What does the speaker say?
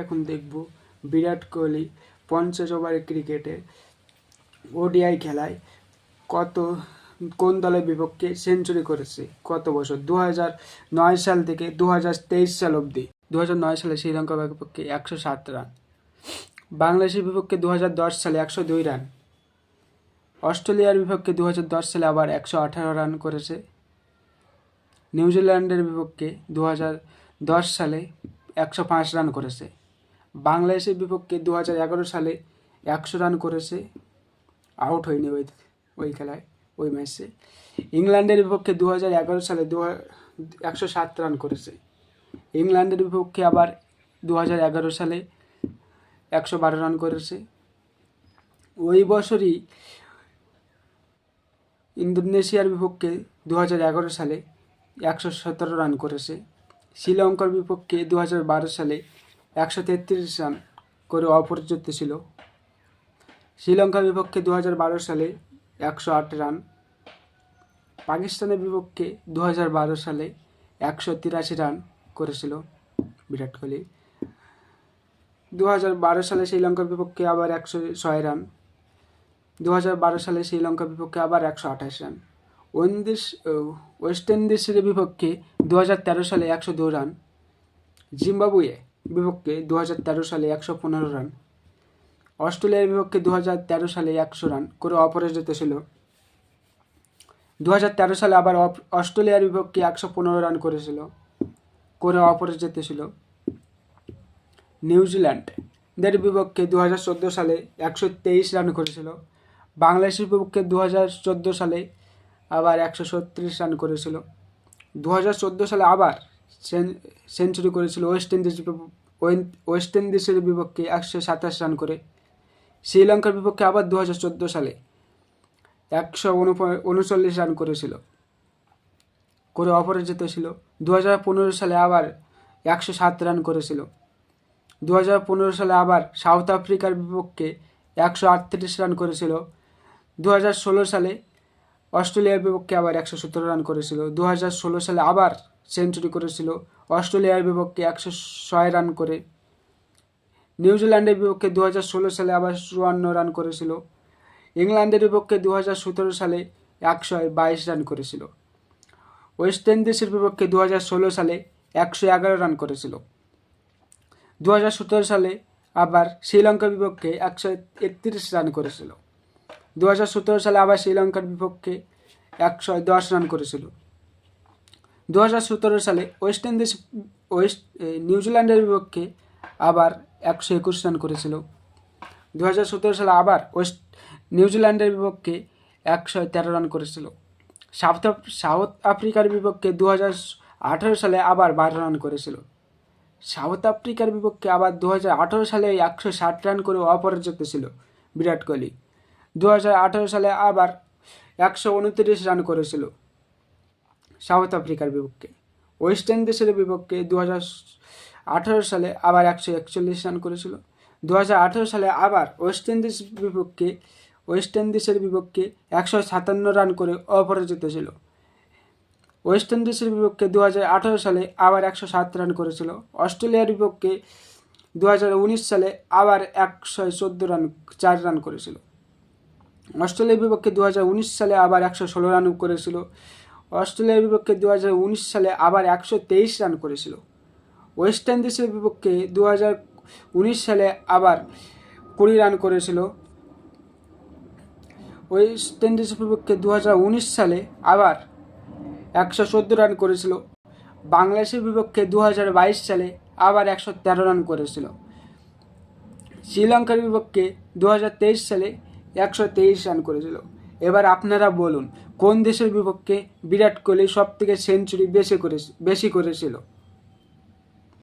এখন দেখব। বিরাট কোহলি পঞ্চাশ ওভারের ক্রিকেটে ওডিআই খেলায় কত, কোন দলের বিপক্ষে সেঞ্চুরি করেছে? কত বছর? দু নয় সাল থেকে দু হাজার তেইশ সাল অবধি। দু নয় সালে শ্রীলঙ্কার বিপক্ষে একশো সাত রান। বাংলাদেশের বিপক্ষে দু হাজার দশ সালে একশো দুই রান। অস্ট্রেলিয়ার বিপক্ষে দু হাজার দশ সালে আবার একশো আঠারো রান করেছে। নিউজিল্যান্ডের বিপক্ষে দু হাজার দশ সালে একশো পাঁচ রান করেছে। বাংলাদেশের বিপক্ষে দু হাজার এগারো সালে একশো রান করেছে, আউট হয়নি ওই ওই খেলায়, ওই ম্যাচে। ইংল্যান্ডের বিপক্ষে দু হাজার এগারো সালে দু একশো সাত রান করেছে। ইংল্যান্ডের বিপক্ষে আবার দু হাজার এগারো সালে একশো বারো রান করেছে। ওই বছরই ইন্দোনেশিয়ার বিপক্ষে দু হাজার এগারো সালে একশো সতেরো রান করেছে। শ্রীলঙ্কার বিপক্ষে দু হাজার বারো সালে একশো তেত্রিশ রান করে অপরিচিত ছিল। শ্রীলঙ্কার বিপক্ষে দু হাজার বারো সালে একশো আট রান, পাকিস্তানের বিপক্ষে দু হাজার বারো সালে একশো তিরাশি রান করেছিল বিরাট কোহলি। দু হাজার বারো সালে শ্রীলঙ্কার বিপক্ষে আবার একশো ছয় রান দু হাজার বারো সালে শ্রীলঙ্কার বিপক্ষে আবার একশো আঠাশ রান। ওয়েন্দিস ওয়েস্ট ইন্ডিজের বিপক্ষে দু হাজার তেরো সালে একশো দু রান, জিম্বাবুয়ে বিপক্ষে দু হাজার তেরো সালে একশো পনেরো রান। অস্ট্রেলিয়ার বিপক্ষে দু হাজার তেরো সালে একশো রান করে অপরাজিত ছিল দু হাজার তেরো সালে আবার অস্ট্রেলিয়ার বিপক্ষে একশো পনেরো রান করেছিল, করে অপরাজিত ছিল নিউজিল্যান্ডের বিপক্ষে দু হাজার চোদ্দ সালে একশো তেইশ রান করেছিল, বাংলাদেশের বিপক্ষে দু হাজার চোদ্দ সালে আবার একশো ছত্রিশ রান করেছিল। দু হাজার চোদ্দ সালে আবার সেঞ্চুরি করেছিল ওয়েস্ট ইন্ডিজ ওয়েস্ট ইন্ডিজের বিপক্ষে একশো সাতাশ রান করে। শ্রীলঙ্কার বিপক্ষে আবার দু হাজার চোদ্দ সালে একশো উনচল্লিশ রান করেছিল। করে অপরাজিত ছিল। দু হাজার পনেরো সালে আবার একশো সাত রান করেছিল। দু হাজার পনেরো সালে আবার সাউথ আফ্রিকার বিপক্ষে একশো আটত্রিশ রান করেছিল। দু হাজার ষোলো সালে অস্ট্রেলিয়ার বিপক্ষে আবার একশো সতেরো রান করেছিল। দু হাজার ষোলো সালে আবার সেঞ্চুরি করেছিল। অস্ট্রেলিয়ার বিপক্ষে একশো ছয় রান করে। নিউজিল্যান্ডের বিপক্ষে দু হাজার ষোলো সালে আবার চুয়ান্ন রান করেছিল। ইংল্যান্ডের বিপক্ষে দু হাজার সতেরো সালে একশো বাইশ রান করেছিল। ওয়েস্ট ইন্ডিজের বিপক্ষে দু হাজার ষোলো সালে একশো এগারো রান করেছিল। দু হাজার সতেরো সালে আবার শ্রীলঙ্কার বিপক্ষে একশো একত্রিশ রান করেছিল। দু হাজার সতেরো সালে আবার শ্রীলঙ্কার বিপক্ষে একশো দশ রান করেছিল। দু হাজার সতেরো সালে ওয়েস্ট ইন্ডিজ, ওয়েস্ট নিউজিল্যান্ডের বিপক্ষে আবার একশো একুশ রান করেছিল। দু হাজার সতেরো সালে আবার ওয়েস্ট নিউজিল্যান্ডের বিপক্ষে একশো তেরো রান করেছিল। সাউথ সাউথ আফ্রিকার বিপক্ষে দু হাজার আঠারো সালে আবার বারো রান করেছিল। সাউথ আফ্রিকার বিপক্ষে আবার দু হাজার আঠারো সালে একশো ষাট রান করে অপরাজিত ছিল বিরাট কোহলি। দু হাজার আঠারো সালে আবার একশো উনত্রিশ রান করেছিল। সাউথ আফ্রিকার বিপক্ষে। ওয়েস্ট ইন্ডিজের বিপক্ষে দু হাজার আঠারো সালে আবার একশো একচল্লিশ রান করেছিল। দু হাজার আঠারো সালে আবার ওয়েস্ট ইন্ডিজ বিপক্ষে, ওয়েস্ট ইন্ডিজের বিপক্ষে একশো সাতান্ন রান করে অপরাজিত ছিল। ওয়েস্ট ইন্ডিজের বিপক্ষে দু হাজার আঠারো সালে আবার একশো সাত রান করেছিল। অস্ট্রেলিয়ার বিপক্ষে দু হাজার উনিশ সালে আবার একশো চোদ্দ রান, চার রান করেছিল। অস্ট্রেলিয়ার বিপক্ষে দু হাজার উনিশ সালে আবার একশো ষোলো রান করেছিল। অস্ট্রেলিয়ার বিপক্ষে দু হাজার উনিশ সালে আবার একশো তেইশ রান করেছিল। ওয়েস্ট ইন্ডিজের বিপক্ষে দু হাজার উনিশ সালে আবার কুড়ি রান করেছিল। ওয়েস্ট ইন্ডিজের বিপক্ষে দু হাজার উনিশ সালে আবার একশো চোদ্দ রান করেছিল। বাংলাদেশের বিপক্ষে দু হাজার বাইশ সালে আবার একশো তেরো রান করেছিল। শ্রীলঙ্কার বিপক্ষে দু হাজার তেইশ সালে একশো তেইশ রান করেছিল। এবার আপনারা বলুন কোন দেশের বিপক্ষে বিরাট কোহলি সবথেকে সেঞ্চুরি বেশি করে বেশি করেছিল?